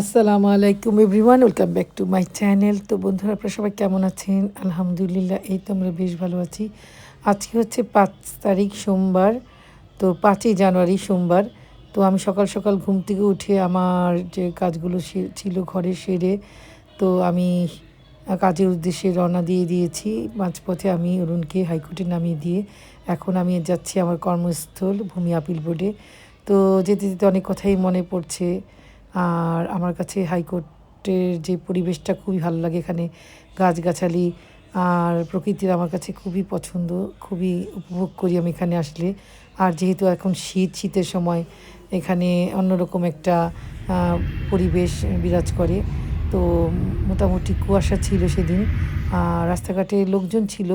আসসালামু আলাইকুম everyone, welcome back to my channel. তো বন্ধুরা, আপনারা সবাই কেমন আছেন? আলহামদুলিল্লাহ, এই তো আমরা বেশ ভালো আছি। আজকে হচ্ছে পাঁচ তারিখ সোমবার, তো পাঁচই জানুয়ারি সোমবার। তো আমি সকাল সকাল ঘুম থেকে উঠে আমার যে কাজগুলো ছিল ঘরে সেরে, তো আমি কাজের উদ্দেশ্যে রওনা দিয়ে দিয়েছি। মাঝপথে আমি অরুণকে হাইকোর্টে নামিয়ে দিয়ে এখন আমি যাচ্ছি আমার কর্মস্থল ভূমি আপিল বোর্ডে। তো যেতে যেতে অনেক কথাই মনে পড়ছে। আর আমার কাছে হাইকোর্টের যে পরিবেশটা খুবই ভালো লাগে এখানে, গাছগাছালি আর প্রকৃতির আমার কাছে খুবই পছন্দ, খুবই উপভোগ করি আমি এখানে আসলে। আর যেহেতু এখন শীত, শীতের সময় এখানে অন্যরকম একটা পরিবেশ বিরাজ করে। তো মোটামুটি কুয়াশা ছিল সেদিন। রাস্তাঘাটে লোকজন ছিল,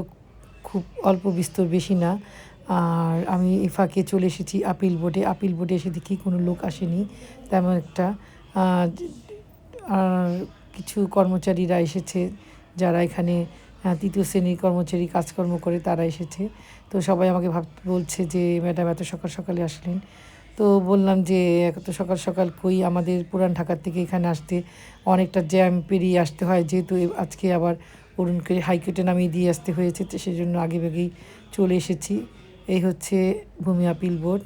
খুব অল্প বিস্তর, বেশি না। আর আমি এই ফাঁকে চলে এসেছি আপিল বোর্ডে। আপিল বোর্ডে এসে দেখি কোনো লোক আসেনি। তেমন একটা আর কিছু কর্মচারীরা এসেছে যারা এখানে তৃতীয় শ্রেণির কর্মচারী কাজকর্ম করে তারা এসেছে। তো সবাই আমাকে ভাব, বলছে যে, ম্যাডাম, এত সকাল সকালে আসলেন। তো বললাম যে, এত সকাল সকাল কই? আমাদের পুরান ঢাকার থেকে এখানে আসতে অনেকটা জ্যাম পেরিয়ে আসতে হয়। যেহেতু আজকে আবার অরুণকে হাইকোর্টে নামিয়ে দিয়ে আসতে হয়েছে, তো সেই জন্য আগে আগেই চলে এসেছি। এই হচ্ছে ভূমি আপিল বোর্ড।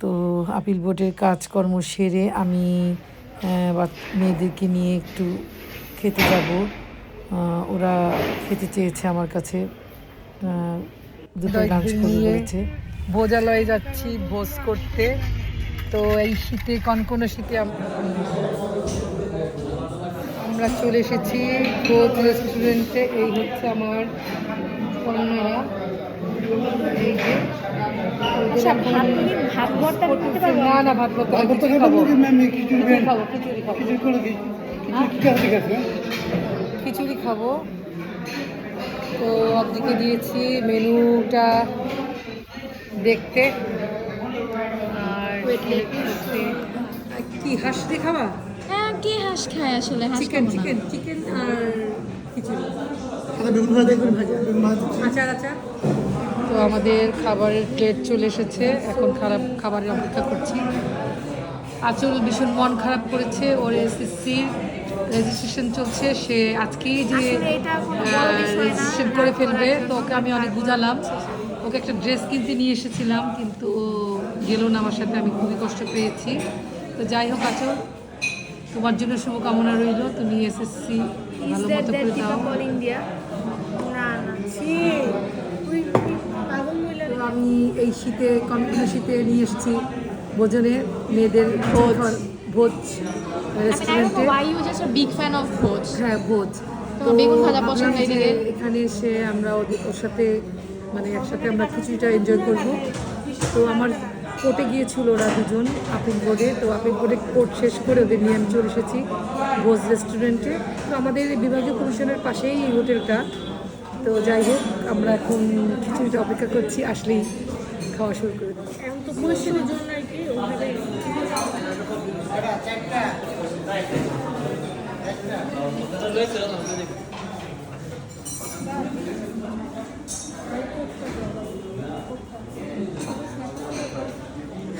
তো আপিল বোর্ডের কাজকর্ম সেরে আমি মেয়েদেরকে নিয়ে একটু খেতে যাব। ওরা খেতে চেয়েছে আমার কাছে। দুটো লাঞ্চ ভোজালয়ে যাচ্ছি ভোজ করতে। তো এই শীতে কনকনে শীতে আমরা চলে এসেছি। ভোজ রেস্টুরেন্টে। এই হচ্ছে আমার আচ্ছা ভাত তুমি ভাত ভর্তা করতে পারব না না ভাত ভর্তা না, খিচুড়ি খাব। খিচুড়ি খাব খিচুড়ি খাব। খিচুড়ি খাব। তো আপনিকে দিয়েছি মেনুটা দেখতে। আর কি হাঁস দিয়ে খাবা? হ্যাঁ কে হাঁস খায় আসলে? হাঁস চিকেন চিকেন চিকেন আর খিচুড়ি। আচার আচার? তো আমাদের খাবারের প্লেট চলে এসেছে। এখন খারাপ খাবারের অপেক্ষা করছি। আচল ভীষণ মন খারাপ করেছে ওর এসএসসি রেজিস্ট্রেশন চলছে। সে আজকেই যে আসলে এটা কোনো বড় বিষয় না। রেজিস্ট্রেশন করে ফেলবে। তো ওকে আমি অনেক বুঝালাম। ওকে একটা ড্রেস কিনতে নিয়ে এসেছিলাম কিন্তু ও গেল না আমার সাথে। আমি খুবই কষ্ট পেয়েছি। তো যাই হোক আচল তোমার জন্য শুভকামনা রইল। তুমি এসএসসি ভালো মতো করে দাও। আমি এই শীতে কনকনে শীতে নিয়ে এসেছি ভোজনে মেয়েদের ভোজ। ভোজ রেস্টুরেন্টে fan of Bhoj. হ্যাঁ ভোজ ভাজা এদিকে? এখানে এসে আমরা ওদের- ওর সাথে মানে একসাথে আমরা খিচুড়িটা এনজয় করব। তো আমার কোর্টে গিয়েছিল ওরা দুজন আপিল বোর্ডে তো আপিল বোর্ডে কোর্ট শেষ করে ওদের নিয়ে আমি চলে এসেছি ভোজ রেস্টুরেন্টে তো আমাদের বিভাগীয় কমিশনের পাশেই এই হোটেলটা তো যাই হোক আমরা এখন খিচুড়িটা অপেক্ষা করছি আসলেই খাওয়া শুরু করে দেবো এখন তো বৈশ্যর জন্য আর কি ওভাবে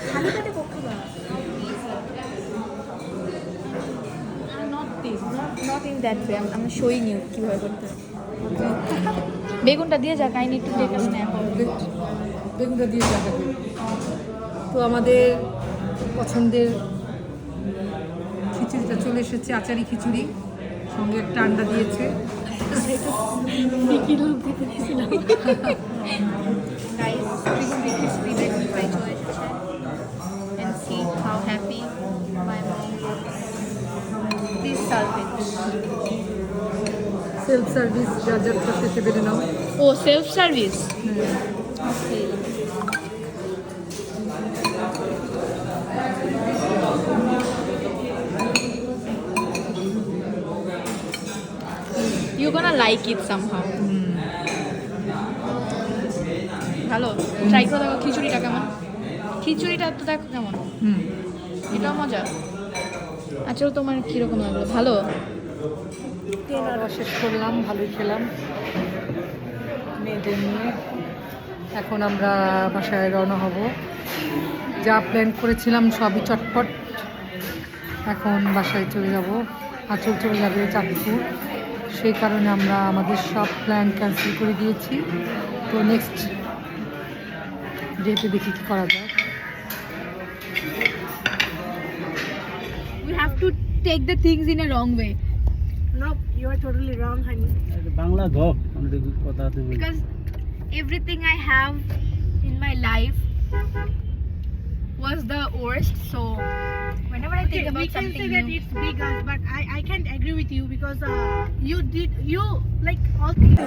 খালি পেটে পক্ষে না বেগুনটা দিয়ে যাক আই নিড টু টেক বেগুনটা দিয়ে যাক তো আমাদের পছন্দের খিচুড়িটা চলে এসেছে আচারি খিচুড়ি। সঙ্গে একটা আন্ডা দিয়েছে। সেলফ সার্ভিস যার যার কাছে এসে বেড়ে নাও। Oh, self service. You're gonna like it somehow. ভালো ট্রাই করে দেখো খিচুড়িটা কেমন? খিচুড়িটা তো দেখো কেমন? হুম। এটাও মজা। আচ্ছা তোমার কীরকম লাগল? ভালো? খাওয়া শেষ করলাম, ভালোই খেলাম। মেয়েদের নিয়ে। এখন আমরা বাসায় রওনা হব। যা প্ল্যান করেছিলাম সবই চটপট। এখন বাসায় চলে যাব। আঁচল চলে যাবে চাঁদপুর। সেই কারণে আমরা আমাদের সব প্ল্যান ক্যান্সেল করে দিয়েছি। তো নেক্সট ডেতে দেখি কী করা যায়। We have to take the things in a Nope, you are totally wrong, honey. Bangla go. Because everything I have in my life was the worst. So whenever I think okay, about we can say that it's big us, but I I can't agree with you because uh, you did you like all things.